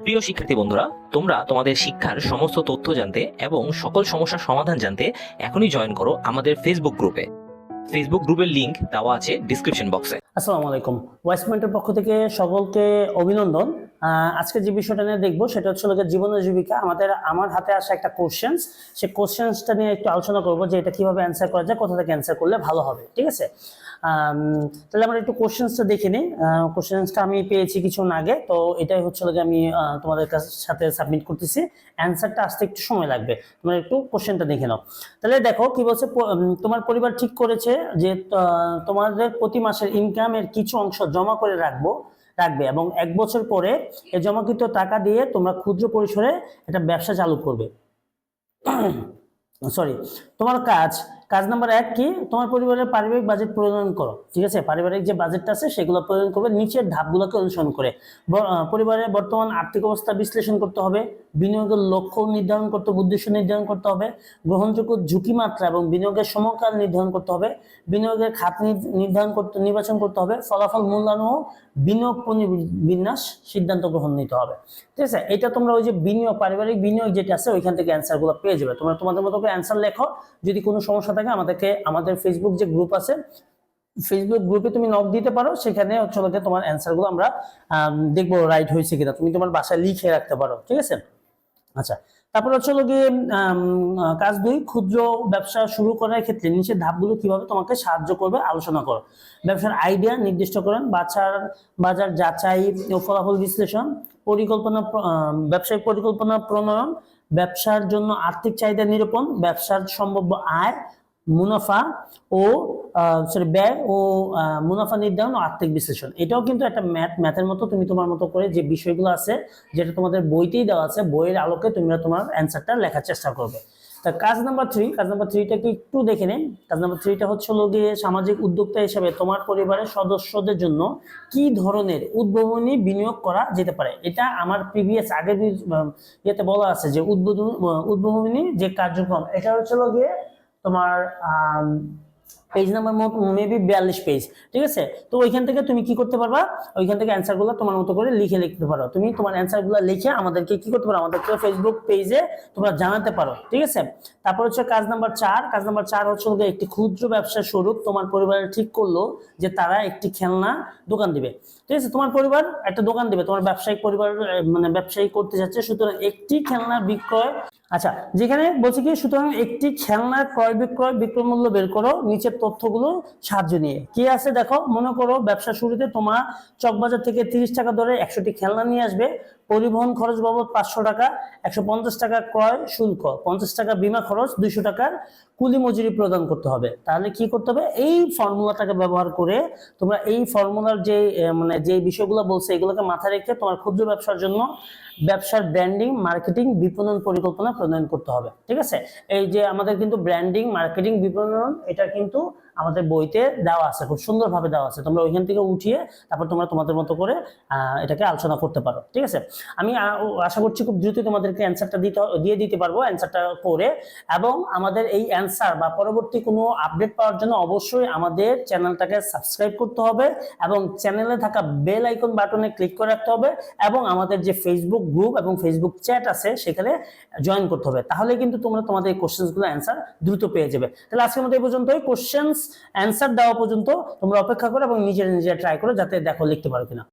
প্রিয় শিক্ষার্থী বন্ধুরা, তোমরা তোমাদের শিক্ষার সমস্ত তথ্য জানতে এবং সকল সমস্যার সমাধান জানতে এখনই জয়েন করো আমাদের ফেসবুক গ্রুপে ফেসবুক গ্রুপের লিংক দেওয়া আছে ডিসক্রিপশন বক্সে আসসালামু আলাইকুম। ওয়েস্টমেন্টের পক্ষ থেকে সকলকে অভিনন্দন। আজকে যে বিষয়টা নিয়ে দেখব সেটা হচ্ছে লোকের জীবন ও জীবিকা। আমাদের, আমার হাতে আসা একটা কোশ্চেন্স সেই কোশ্চেন্সটা নিয়ে একটু আলোচনা করব যে এটা কীভাবে অ্যান্সার করা যায়, কোথা থেকে অ্যান্সার করলে ভালো হবে। ঠিক আছে? তাহলে আমরা একটু কোশ্চেন্সটা দেখে নিই। কোশ্চেন্সটা আমি পেয়েছি কিছুক্ষণ আগে, তো এটাই হচ্ছে লোকে আমি তোমাদের সাথে সাবমিট করতেছি। অ্যান্সারটা আসতে একটু সময় লাগবে। তোমরা একটু কোশ্চেনটা দেখে নাও। তাহলে দেখো, কি বলছে তোমার পরিবার ঠিক করেছে যে তোমাদের প্রতি মাসের ইনকামের কিছু অংশ জমা করে রাখব, রাখবে এবং এক বছর পরে এই জমাকৃত টাকা দিয়ে তোমরা ক্ষুদ্র পরিসরে একটা ব্যবসা চালু করবে। সরি তোমার কাজ কাজ নাম্বার এক কি? তোমার পরিবারের পারিবারিক বাজেট প্রণয়ন করো, ঠিক আছে? পারিবারিক যে বাজেটটা আছে সেগুলো প্রণয়ন করবে, নিচের ধাপগুলোকে অনুসরণ করে। পরিবারের বর্তমান আর্থিক অবস্থা বিশ্লেষণ করতে হবে, বিনিয়োগের লক্ষ্য নির্ধারণ করতে হবে উদ্দেশ্য নির্ধারণ করতে হবে, গ্রহণযোগ্য ঝুঁকি মাত্রা এবং বিনিয়োগের সময়কাল নির্ধারণ করতে হবে, বিনিয়োগের খাত নির্ধারণ করতে, নির্বাচন করতে হবে, ফলাফল মূল্যায়ন ও বিনিয়োগ পনি- বিন্যাস সিদ্ধান্ত গ্রহণ নিতে হবে। ঠিক আছে? এটা তোমরা ওই যে বিনিয়োগ, পারিবারিক বিনিয়োগ যেটা আছে, ওইখান থেকে অ্যান্সারগুলো পেয়ে যাবে। তোমরা তোমাদের মতো অ্যান্সার লেখো, যদি কোনো সমস্যা আমাদেরকে, আমাদের ফেসবুক যে গ্রুপ আছে ফেসবুক গ্রুপে তুমি নক দিতে পারো, সেখানে হচ্ছে তোমার অ্যান্সারগুলো আমরা দেখব রাইট হয়েছে কিনা। তুমি তোমার বাসায় লিখে রাখতে পারো, ঠিক আছে? আচ্ছা তারপর হচ্ছে গিয়ে কাজ দুই, ক্ষুদ্র ব্যবসা শুরু করার ক্ষেত্রে নিচের ধাপগুলো কীভাবে তোমাকে সাহায্য করবে আলোচনা করো। ব্যবসার আইডিয়া নির্দিষ্ট করেন বাজার বাজার যাচাই ও ফলাফল বিশ্লেষণ, পরিকল্পনা প্র- ব্যবসায়িক পরিকল্পনা প্রণয়ন, ব্যবসার জন্য আর্থিক চাহিদা নিরূপণ, ব্যবসার সম্ভাব্য আয় মুনাফা ও সরি ব্যয় ও মুনাফা নির্ধারণ ও আর্থিক বিশ্লেষণ। এটাও কিন্তু একটা ম্যাথ ম্যাথের মতো তুমি তোমার মতো করে যে বিষয়গুলো আছে, যেটা তোমাদের বইতেই দেওয়া আছে, বইয়ের আলোকে তোমরা তোমার অ্যান্সারটা লেখার চেষ্টা করবে। তা কাজ নাম্বার থ্রি কাজ নাম্বার থ্রিটাকে একটু দেখে নিন কাজ নাম্বার থ্রিটা হচ্ছে হলো গিয়ে সামাজিক উদ্যোক্তা হিসেবে তোমার পরিবারের সদস্যদের জন্য কি ধরনের উদ্ভাবনী বিনিয়োগ করা যেতে পারে? এটা আমার প্রিভিয়াস আগের ইয়েতে বলা আছে যে উদ্বোধন, উদ্ভাবনী যে কার্যক্রম, এটা হচ্ছে গিয়ে তোমার পেজ নাম্বার মেবি বিয়াল্লিশ পেজ ঠিক আছে? তো ওইখান থেকে তুমি কি করতে পারবা? ওইখান থেকে অ্যান্সারগুলো তোমার মতো করে লিখে লিখতে পারো। তুমি তোমার অ্যান্সারগুলো লিখে আমাদেরকে কি করতে পারো? আমাদেরকে ফেসবুক পেজে তোমরা জানাতে পারো, ঠিক আছে? তারপর হচ্ছে কাজ নাম্বার চার। কাজ নাম্বার চার হচ্ছে একটি ক্ষুদ্র ব্যবসা স্বরূপ। তোমার পরিবারের ঠিক করল যে তারা একটি খেলনা দোকান দিবে। ঠিক আছে? তোমার পরিবার একটা দোকান দিবে। তোমার ব্যবসায়িক পরিবার মানে ব্যবসায়ী করতে যাচ্ছে। সুতরাং একটি খেলনা বিক্রয় আচ্ছা যেখানে বলছি কি? সুতরাং একটি খেলনা ক্রয় বিক্রয় বিক্রয় মূল্য বের করো। নিচের তথ্যগুলো সাহায্য নিয়ে। কি আছে দেখো? মনে করো ব্যবসা শুরুতে তোমার চকবাজার থেকে তিরিশ টাকা ধরে একশোটি খেলনা নিয়ে আসবে। পরিবহন খরচ বাবদ পাঁচশো টাকা, একশো পঞ্চাশ টাকা ক্রয় শুল্ক, পঞ্চাশ টাকা বিমা খরচ দুইশো টাকার কুলি মজুরি প্রদান করতে হবে। তাহলে কি করতে হবে? এই ফর্মুলাটাকে ব্যবহার করে তোমরা এই ফর্মুলার যে মানে যে বিষয়গুলো বলছে, এগুলোকে মাথায় রেখে তোমার ক্ষুদ্র ব্যবসার জন্য ব্যবসার ব্র্যান্ডিং মার্কেটিং বিপণন পরিকল্পনা প্রণয়ন করতে হবে। ঠিক আছে? এই যে আমাদের কিন্তু ব্র্যান্ডিং মার্কেটিং বিপণন, এটা কিন্তু আমাদের বইতে দেওয়া আছে, খুব সুন্দরভাবে দেওয়া আছে। তোমরা ওইখান থেকে উঠিয়ে তারপর তোমরা তোমাদের মতো করে এটাকে আলোচনা করতে পারো, ঠিক আছে? আমি আশা করছি খুব দ্রুত তোমাদেরকে অ্যান্সারটা দিতে দিয়ে দিতে পারব অ্যান্সারটা করে। এবং আমাদের এই অ্যান্সার বা পরবর্তী কোনো আপডেট পাওয়ার জন্য অবশ্যই আমাদের চ্যানেলটাকে সাবস্ক্রাইব করতে হবে এবং চ্যানেলে থাকা বেল আইকন বাটনে ক্লিক করে রাখতে হবে এবং আমাদের যে ফেসবুক গ্রুপ এবং ফেসবুক চ্যাট আছে, সেখানে জয়েন করতে হবে। তাহলে কিন্তু তোমরা তোমাদের এই কোশ্চেন্সগুলো অ্যান্সার দ্রুত পেয়ে যাবে। তাহলে আজকের মতো এই পর্যন্তই। কোশ্চেন্স অ্যান্সার দেওয়া পর্যন্ত তোমরা অপেক্ষা করো এবং নিজের নিজে ট্রাই করো যাতে দেখো লিখতে পারো কিনা।